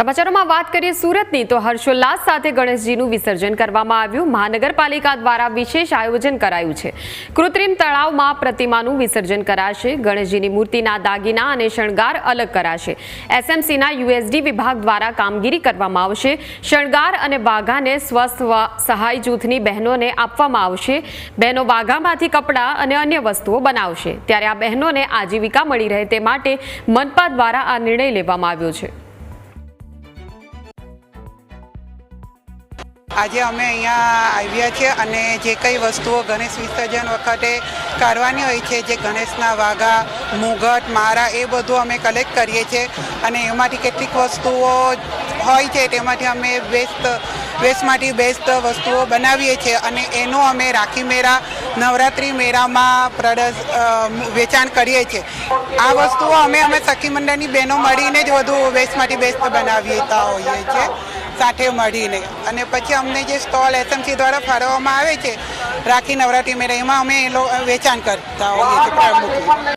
સમાચારોમાં વાત કરીએ સુરતની, તો હર્ષોલ્લાસ સાથે ગણેશજીનું વિસર્જન કરવામાં આવ્યું. મહાનગરપાલિકા દ્વારા વિશેષ આયોજન કરાયું છે. કૃત્રિમ તળાવમાં પ્રતિમાનું વિસર્જન કરાશે, ગણેશજીની મૂર્તિના દાગીના અને શણગાર અલગ કરાશે. એસએમસીના યુએસડી વિભાગ દ્વારા કામગીરી કરવામાં આવશે. શણગાર અને વાઘાને સ્વસ્થ સહાય જૂથની બહેનોને આપવામાં આવશે. બહેનો વાઘામાંથી કપડાં અને અન્ય વસ્તુઓ બનાવશે. ત્યારે આ બહેનોને આજીવિકા મળી રહે તે માટે મનપા દ્વારા આ નિર્ણય લેવામાં આવ્યો છે. આજે અમે અહીંયા આવ્યા છીએ અને જે કંઈ વસ્તુઓ ગણેશ વિસર્જન વખતે કાઢવાની હોય છે, જે ગણેશના વાઘા, મુગટ, મારા, એ બધું અમે કલેક્ટ કરીએ છીએ અને એમાંથી કેટલીક વસ્તુઓ હોય છે, તેમાંથી અમે બેસ્ટ વેસ્ટમાંથી બેસ્ટ વસ્તુઓ બનાવીએ છીએ અને એનું અમે રાખી મેળા, નવરાત્રિ મેળામાં પ્રદર્શ વેચાણ કરીએ છીએ. આ વસ્તુઓ અમે અમે સખી મંડળની બહેનો મળીને જ વધુ વેસ્ટમાંથી બેસ્ટ બનાવીતા હોઈએ છીએ. સાથે મળીને. અને પછી અમને જે સ્ટોલ એસએમસી દ્વારા ફાળવવામાં આવે છે, રાખી નવરાત્રી મેળા એમાં અમે વેચાણ કરતા હોઈએ છીએ